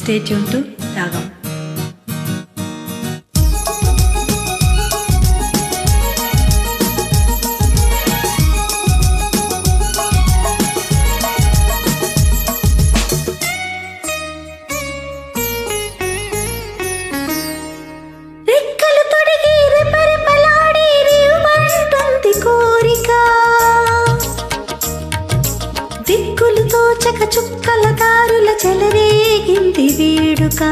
Stay tune to రాగం రెక్కలు కోరిక. దిక్కులు తోచక కలదారుల చెలరేగింది వేడుక.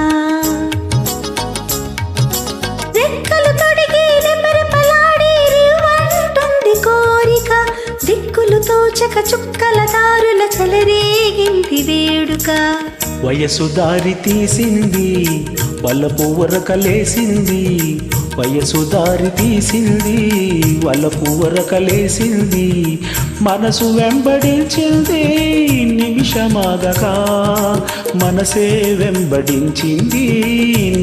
రెక్కలు తొడిగి రెపరెపలాడి కోరిక. దిక్కులు తోచక చుక్కల దారుల చెలరేగింది వేడుక. వయసు దారి తీసింది వలపు వరకలేసింది వయసు దారి తీసింది వలపు వరకలేసింది మనసు వెంబడించింది నిమిషమాగక. మనసే వెంబడించింది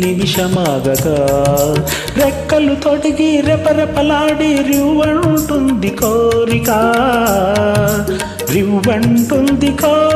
నిమిషమాగక. రెక్కలు తొడిగి రెపరెపలాడి రివ్వంటుంది కోరిక. రివ్వంటుంది కోరిక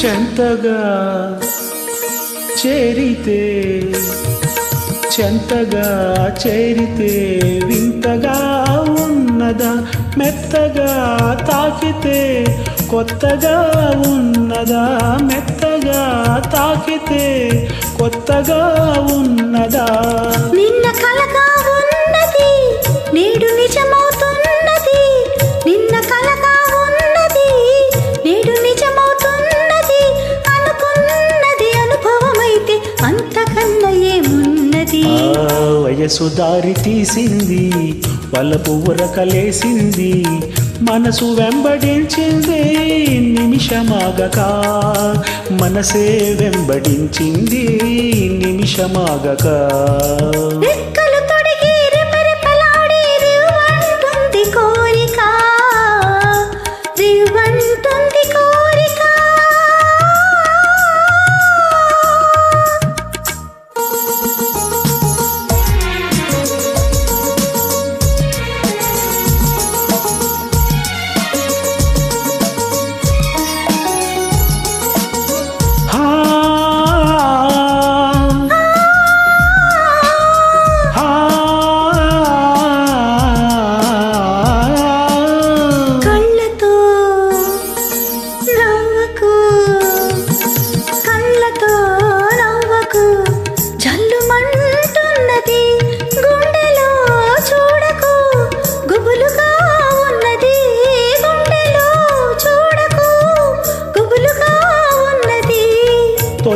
చెంతగా చేరితే చెంతగా చేరితే వింతగా ఉన్నదా మెత్తగా తాకితే కొత్తగా ఉన్నదా మెత్తగా తాకితే కొత్తగా ఉన్నదా? ఏమున్నది ఆ వయసు దారి తీసింది వలపు ఉరకలేసింది. మనసు వెంబడించింది నిమిషమాగక. మనసే వెంబడించింది నిమిషమాగక.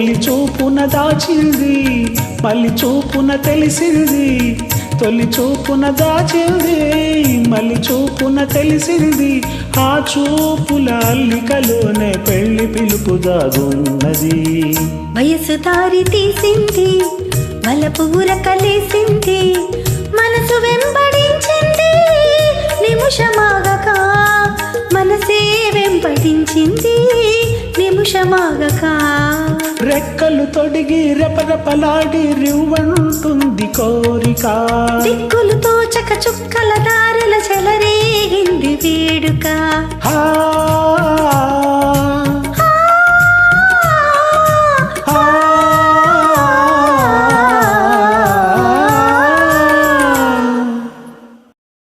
తొలి చూపున దాచింది మళ్ళీ చూపున తెలిసింది. తొలి చూపున దాచింది మళ్ళీ చూపున తెలిసింది. ఆ చూపుల అల్లికలోనే పెళ్ళి పిలుపు దాగున్నది. వయసు దారి తీసింది మలపు ఉరకలేసింది కలిసింది. నిమిషమాగక రెక్కలు తొడిగి రెపరెపలాడి రివ్వంటుంది కోరిక. దిక్కులు తోచక చుక్కల దారుల చెలరేగింది వేడుక. హా